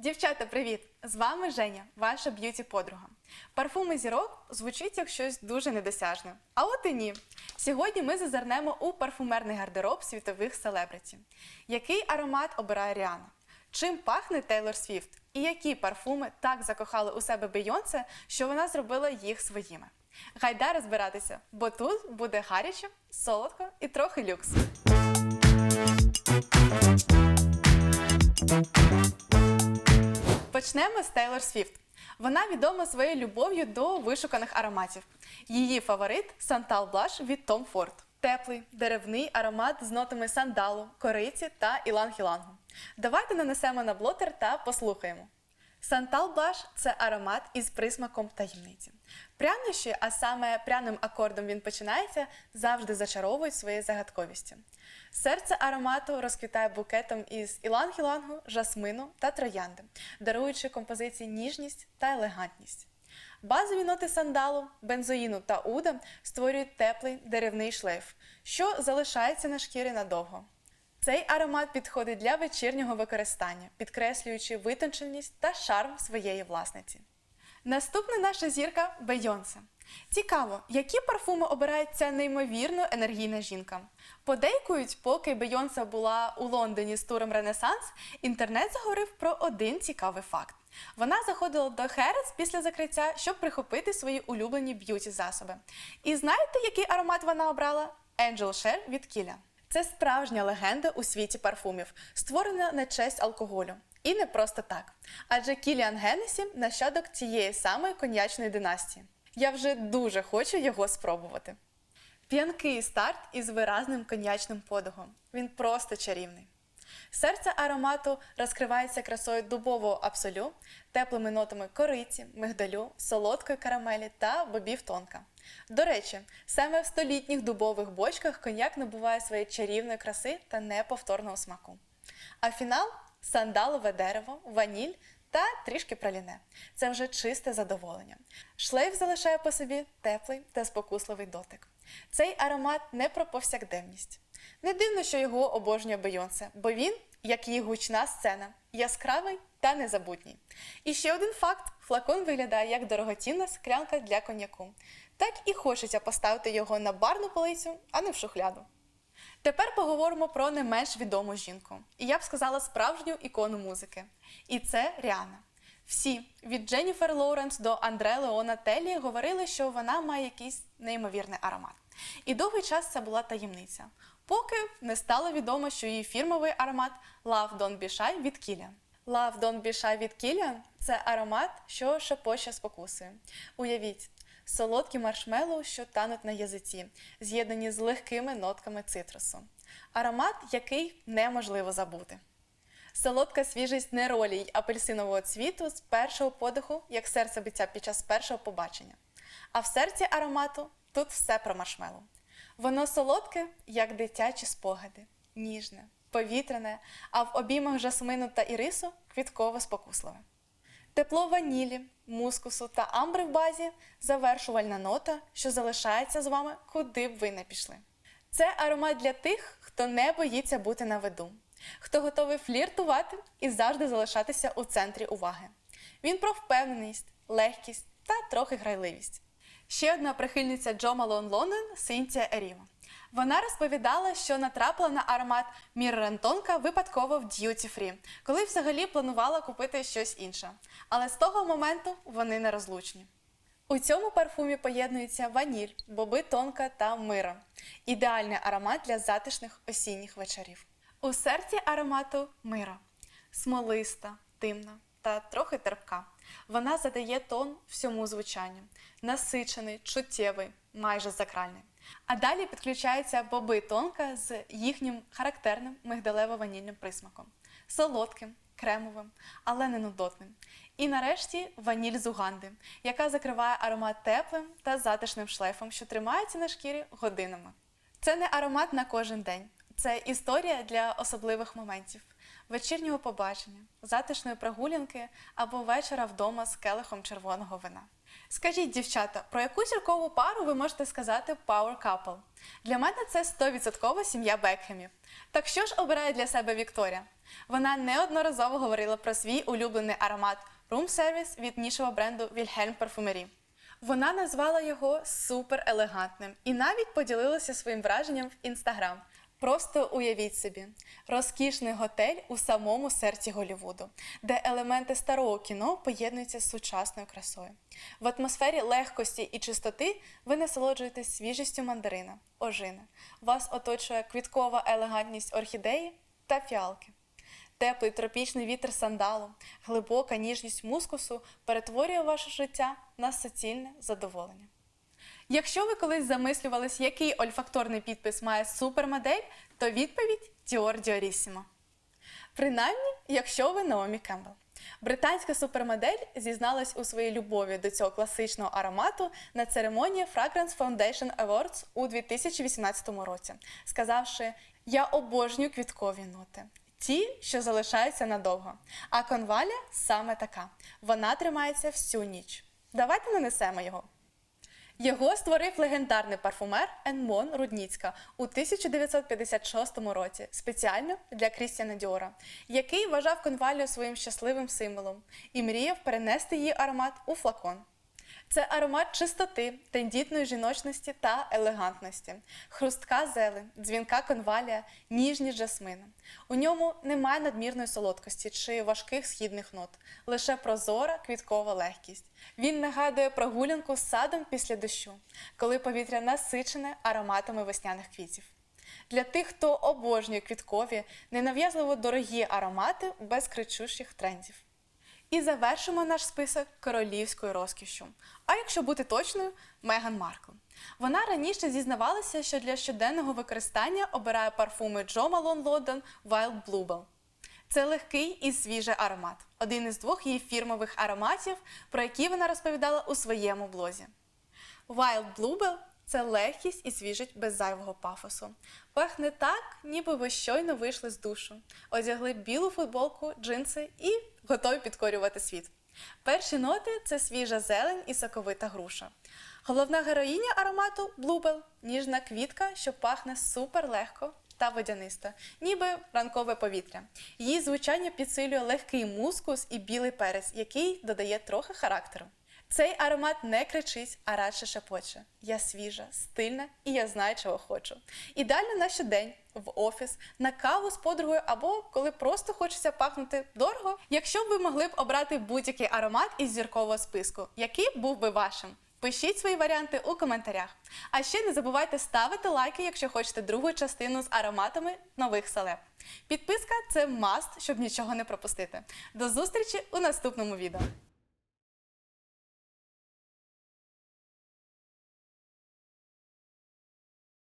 Дівчата, привіт! З вами Женя, ваша б'юті подруга. Парфуми зірок звучить як щось дуже недосяжне. А от і ні. Сьогодні ми зазирнемо у парфумерний гардероб світових селебриті. Який аромат обирає Ріана? Чим пахне Тейлор Свіфт? І які парфуми так закохали у себе Бейонсе, що вона зробила їх своїми? Гайда розбиратися, бо тут буде гаряче, солодко і трохи люкс. Почнемо з Тейлор Свіфт. Вона відома своєю любов'ю до вишуканих ароматів. Її фаворит Сантал Блаш від Tom Ford. Теплий, деревний аромат з нотами сандалу, кориці та іланг-ілангу. Давайте нанесемо на блотер та послухаємо. Сантал Блаш це аромат із присмаком таємниці. Прянощі, а саме пряним акордом він починається, завжди зачаровують своєю загадковістю. Серце аромату розквітає букетом із іланг-ілангу, жасмину та троянди, даруючи композиції ніжність та елегантність. Базові ноти сандалу, бензоїну та уда створюють теплий деревний шлейф, що залишається на шкірі надовго. Цей аромат підходить для вечірнього використання, підкреслюючи витонченість та шарм своєї власниці. Наступна наша зірка Бейонсе. Цікаво, які парфуми обирає ця неймовірно енергійна жінка. Подейкують, поки Бейонсе була у Лондоні з туром Ренесанс, інтернет заговорив про один цікавий факт. Вона заходила до Херес після закриття, щоб прихопити свої улюблені б'юті засоби. І знаєте, який аромат вона обрала? Angel Share від Кіля. Це справжня легенда у світі парфумів, створена на честь алкоголю. І не просто так. Адже Кіліан Геннесі – нащадок цієї самої коньячної династії. Я вже дуже хочу його спробувати. П'янкий старт із виразним коньячним подихом. Він просто чарівний. Серце аромату розкривається красою дубового абсолю, теплими нотами кориці, мигдалю, солодкої карамелі та бобів тонка. До речі, саме в столітніх дубових бочках коньяк набуває своєї чарівної краси та неповторного смаку. А фінал сандалове дерево, ваніль та трішки праліне. Це вже чисте задоволення. Шлейф залишає по собі теплий та спокусливий дотик. Цей аромат не про повсякденність. Не дивно, що його обожнює Бейонсе, бо він, як її гучна сцена, яскравий та незабутній. І ще один факт: флакон виглядає як дорогоцінна склянка для коньяку. Так і хочеться поставити його на барну полицю, а не в шухляду. Тепер поговоримо про не менш відому жінку. І я б сказала справжню ікону музики. І це Ріана. Всі від Дженніфер Лоуренс до Андре Леона Теллі говорили, що вона має якийсь неймовірний аромат. І довгий час це була таємниця, поки не стало відомо, що її фірмовий аромат Love Don't Be Shy від Kilian. Love Don't Be Shy від Kilian – це аромат, що шепоче спокусує. Уявіть, солодкі маршмеллоу, що тануть на язиці, з'єднані з легкими нотками цитрусу. Аромат, який неможливо забути. Солодка свіжість неролі й апельсинового цвіту з першого подиху, як серцебиття під час першого побачення. А в серці аромату тут все про маршмеллоу. Воно солодке, як дитячі спогади, ніжне, повітряне, а в обіймах жасмину та ірису квітково спокусливе. Тепло ванілі, мускусу та амбри в базі завершувальна нота, що залишається з вами, куди б ви не пішли. Це аромат для тих, хто не боїться бути на виду, хто готовий фліртувати і завжди залишатися у центрі уваги. Він про впевненість, легкість та трохи грайливість. Ще одна прихильниця Джо Малон Лондон Синтія Еріва. Вона розповідала, що натрапила на аромат Міррентонка випадково в Duty Free, коли взагалі планувала купити щось інше. Але з того моменту вони нерозлучні. У цьому парфумі поєднуються ваніль, боби тонка та мира. Ідеальний аромат для затишних осінніх вечорів. У серці аромату мира смолиста, димна та трохи терпка. Вона задає тон всьому звучанню, насичений, чуттєвий, майже закральний. А далі підключаються боби тонка з їхнім характерним мигдалево-ванільним присмаком, солодким, кремовим, але не нудотним. І нарешті ваніль з уганди, яка закриває аромат теплим та затишним шлейфом, що тримається на шкірі годинами. Це не аромат на кожен день, це історія для особливих моментів. Вечірнього побачення, затишної прогулянки або вечора вдома з келихом червоного вина. Скажіть, дівчата, про яку зіркову пару ви можете сказати Power Couple? Для мене це 100% сім'я Бекхемів. Так що ж обирає для себе Вікторія? Вона неодноразово говорила про свій улюблений аромат Room Service від нішевого бренду Wilhelm Parfumerie. Вона назвала його супер елегантним і навіть поділилася своїм враженням в інстаграм. Просто уявіть собі, розкішний готель у самому серці Голлівуду, де елементи старого кіно поєднуються з сучасною красою. В атмосфері легкості і чистоти ви насолоджуєтесь свіжістю мандарина, ожини. Вас оточує квіткова елегантність орхідеї та фіалки. Теплий тропічний вітер сандалу, глибока ніжність мускусу перетворює ваше життя на суцільне задоволення. Якщо ви колись замислювались, який ольфакторний підпис має супермодель, то відповідь Dior Diorissimo. Принаймні, якщо ви Наомі Кембл. Британська супермодель зізналась у своїй любові до цього класичного аромату на церемонії Fragrance Foundation Awards у 2018 році, сказавши: Я обожнюю квіткові ноти. Ті, що залишаються надовго. А конваля саме така. Вона тримається всю ніч. Давайте нанесемо його. Його створив легендарний парфумер Енмон Рудніцька у 1956 році спеціально для Крістіана Діора, який вважав конвалію своїм щасливим символом і мріяв перенести її аромат у флакон. Це аромат чистоти, тендітної жіночності та елегантності, хрустка зелень, дзвінка конвалія, ніжні жасмини. У ньому немає надмірної солодкості чи важких східних нот, лише прозора квіткова легкість. Він нагадує прогулянку з садом після дощу, коли повітря насичене ароматами весняних квітів. Для тих, хто обожнює квіткові, ненав'язливо дорогі аромати без кричущих трендів. І завершимо наш список королівською розкішшю. А якщо бути точною, Меган Маркл. Вона раніше зізнавалася, що для щоденного використання обирає парфуми Джо Малон Лондон Wild Bluebell. Це легкий і свіжий аромат, один із двох її фірмових ароматів, про які вона розповідала у своєму блозі. Wild Bluebell – це легкість і свіжість без зайвого пафосу. Пахне так, ніби ви щойно вийшли з душу, одягли білу футболку, джинси і готові підкорювати світ. Перші ноти це свіжа зелень і соковита груша. Головна героїня аромату Bluebell – ніжна квітка, що пахне супер легко та водяниста, ніби ранкове повітря. Її звучання підсилює легкий мускус і білий перець, який додає трохи характеру. Цей аромат не кричить, а радше шепоче. Я свіжа, стильна і я знаю, чого хочу. Ідеально на щодень, в офіс, на каву з подругою або коли просто хочеться пахнути дорого. Якщо б ви могли б обрати будь-який аромат із зіркового списку, який був би вашим? Пишіть свої варіанти у коментарях. А ще не забувайте ставити лайки, якщо хочете другу частину з ароматами нових селеб. Підписка це маст, щоб нічого не пропустити. До зустрічі у наступному відео.